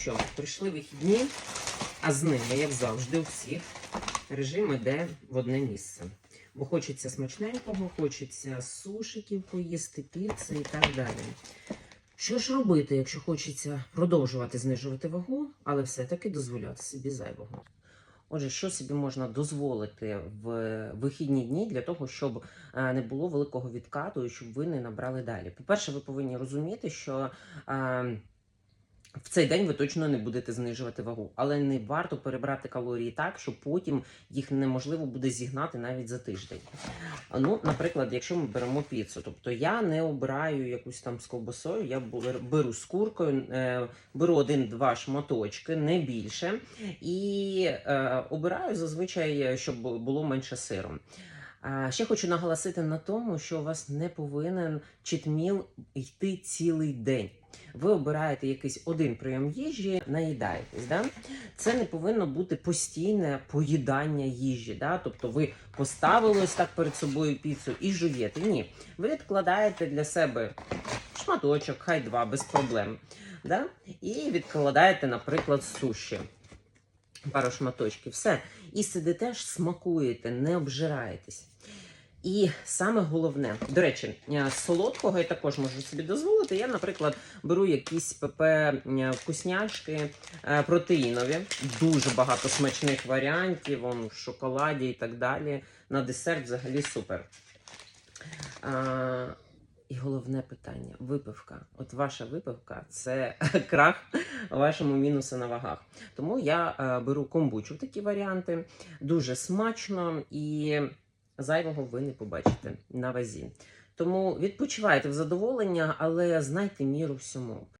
Що, прийшли вихідні, а з ними, як завжди, у всіх режим іде в одне місце. Бо хочеться смачненького, хочеться сушиків поїсти, піци і так далі. Що ж робити, якщо хочеться продовжувати знижувати вагу, але все-таки дозволяти собі зайвого? Отже, що собі можна дозволити в вихідні дні для того, щоб е, не було великого відкату і щоб ви не набрали далі? По-перше, ви повинні розуміти, що е, в цей день ви точно не будете знижувати вагу, але не варто перебрати калорії так, що потім їх неможливо буде зігнати навіть за тиждень. Ну, наприклад, якщо ми беремо піцу, тобто я не обираю якусь там з ковбасою, я беру з куркою, е, беру один-два шматочки, не більше, і е, обираю зазвичай, щоб було менше сиру. Ще хочу наголосити на тому, що у вас не повинен читміл йти цілий день. Ви обираєте якийсь один прийом їжі, наїдаєтесь. Да? Це не повинно бути постійне поїдання їжі. Да? Тобто ви поставили ось так перед собою піцу і жуєте. Ні, ви відкладаєте для себе шматочок, хай два, без проблем. Да? І відкладаєте, наприклад, суші. Пару шматочків, все. І сидите ж, смакуєте, не обжираєтесь. І саме головне, до речі, е, солодкого я також можу собі дозволити. Я, наприклад, беру якісь ПП е, вкусняшки е, протеїнові, дуже багато смачних варіантів, он, в шоколаді і так далі. На десерт взагалі супер. А, і головне питання: випивка. От ваша випивка це крах вашому мінусу на вагах. Тому я беру комбучу такі варіанти. Дуже смачно і зайвого ви не побачите на вазі. Тому відпочивайте в задоволення, але знайте міру всьому.